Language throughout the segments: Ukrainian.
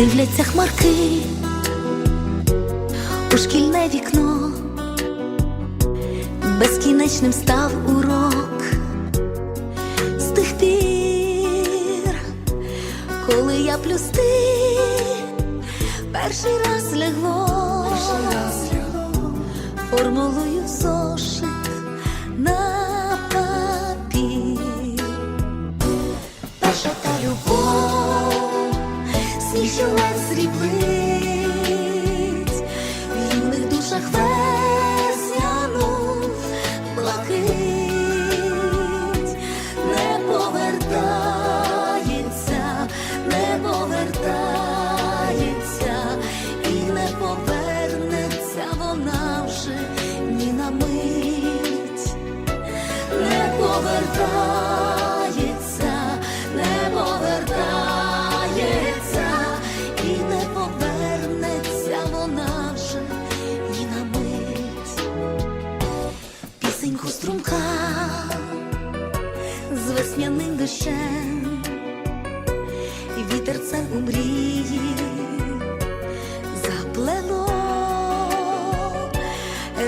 дивляться хмарки у шкільне вікно, безкінечним став урок. З тих пір, коли я плюс ти перший раз лягло, формулою що вас сріблить,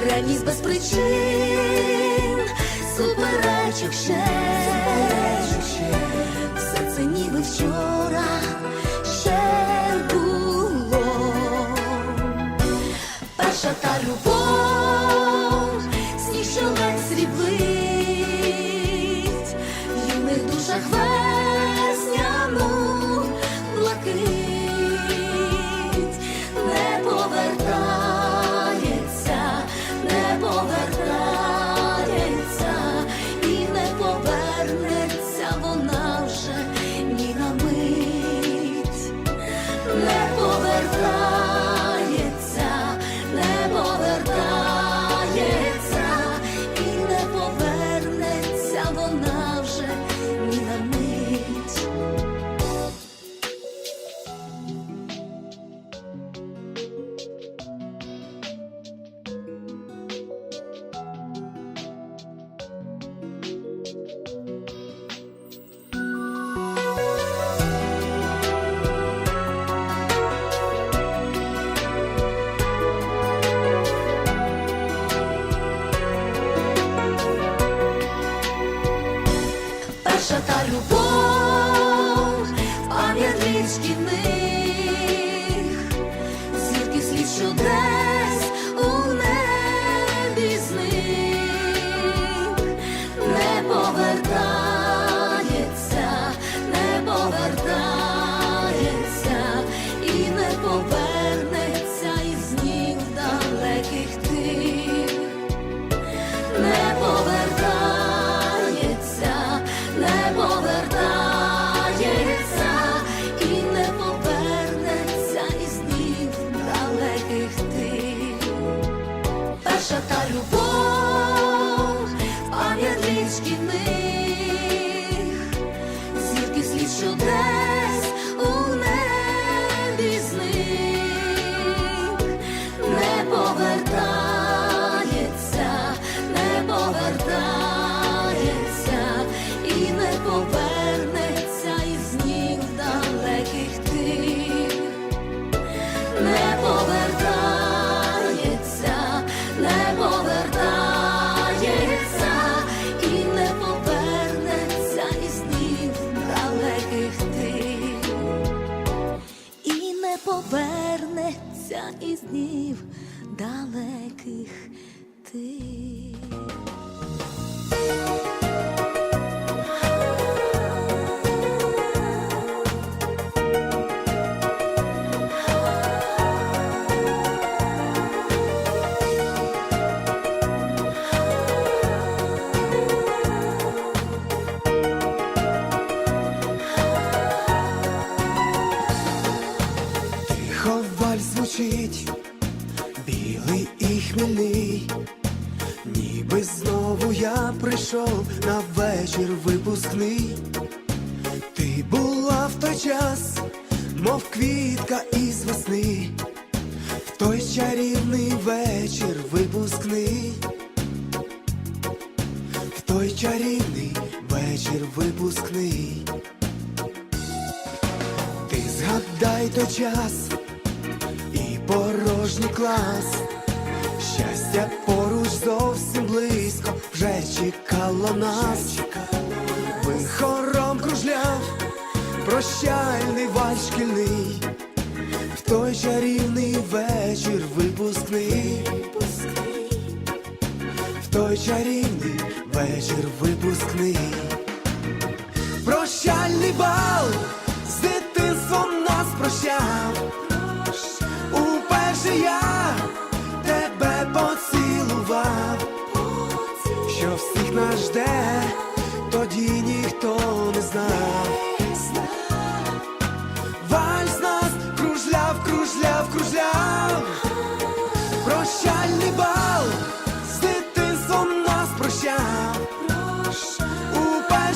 ревність без причин, суперечок ще, все це ніби вчора ще було. Перша та любов, сніг, що сріблить, в юних душах Перша та любов, із днів далеких тих. Той час, мов квітка із весни, в той чарівний вечір випускний, в той чарівний вечір випускний. Ти згадай той час і порожній клас. Щастя поруч зовсім близько, вже чекало нас. Він хором кружляв, прощальний вальс шкільний, в той чарівний вечір випускний, в той чарівний вечір випускний. Прощальний бал з дитинством нас прощав. Уперше я тебе поцілував, що всіх нас жде, тоді ніхто не знав.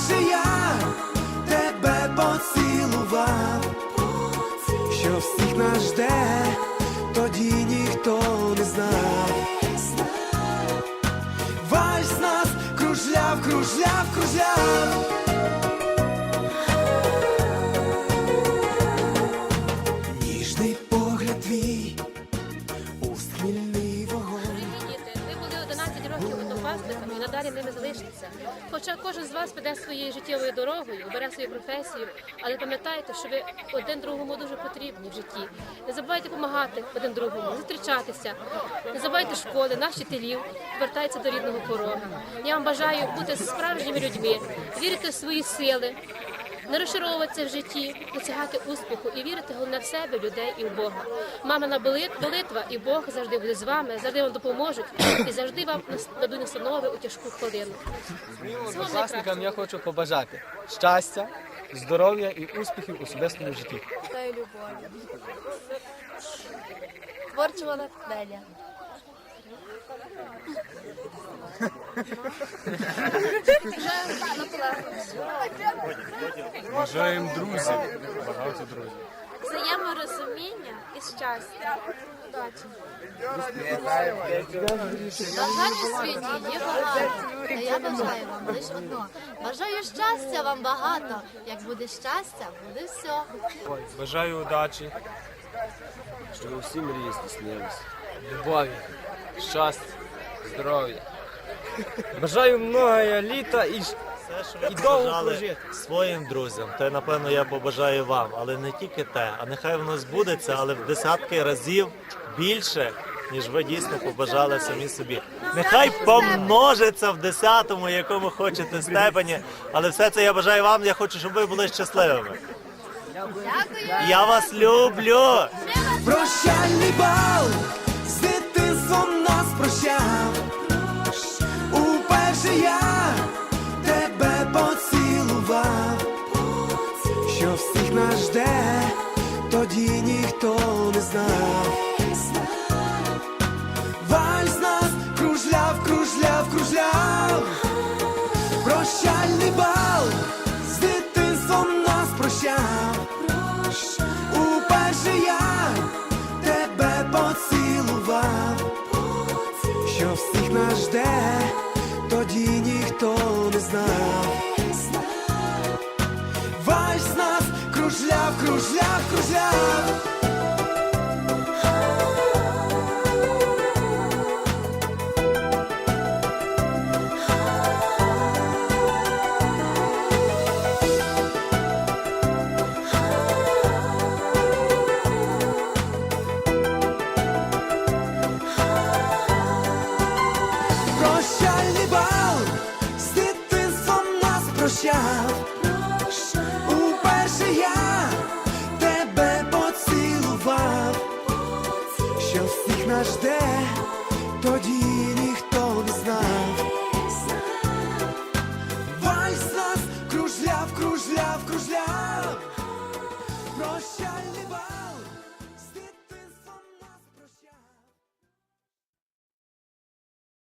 Уперше я тебе поцілував, що всіх нас жде, Хоча кожен з вас піде своєю життєвою дорогою, обере свою професію, але пам'ятайте, що ви один другому дуже потрібні в житті. Не забувайте допомагати один другому, зустрічатися. Не забувайте школи, наших вчителів, повертайтеся до рідного порога. Я вам бажаю бути справжніми людьми, вірити в свої сили. Не розчаровуватися в житті, досягати успіху і вірити головне в себе, людей і в Бога. Мамина молитва і Бог завжди буде з вами, завжди вам допоможуть і завжди вам дадуть настанови у тяжку хвилину. Однокласникам я хочу побажати щастя, здоров'я і успіхів у особистому житті. та й любові. Творчого натхнення. Бажаємо друзів, багато друзів. Взаєморозуміння і щастя. Удачі. Бажань у світі є багато, та я бажаю вам лише одно. Бажаю щастя вам багато. Як буде щастя, буде все. Бажаю удачі, Щоб усі мрії здійснилися. Любові, щастя, здоров'я. Бажаю много літа і Все, що ви І довго побажали прожити. своїм друзям, те напевно я побажаю вам, але не тільки те, а нехай воно збудеться, але в десятки разів більше, ніж ви дійсно побажали самі собі. Нехай помножиться в десятому, якому хочете степені, але все це я бажаю вам. Я хочу, щоб ви були щасливими. Я вас люблю. Прощальний бал кружляв, нас жде тоді.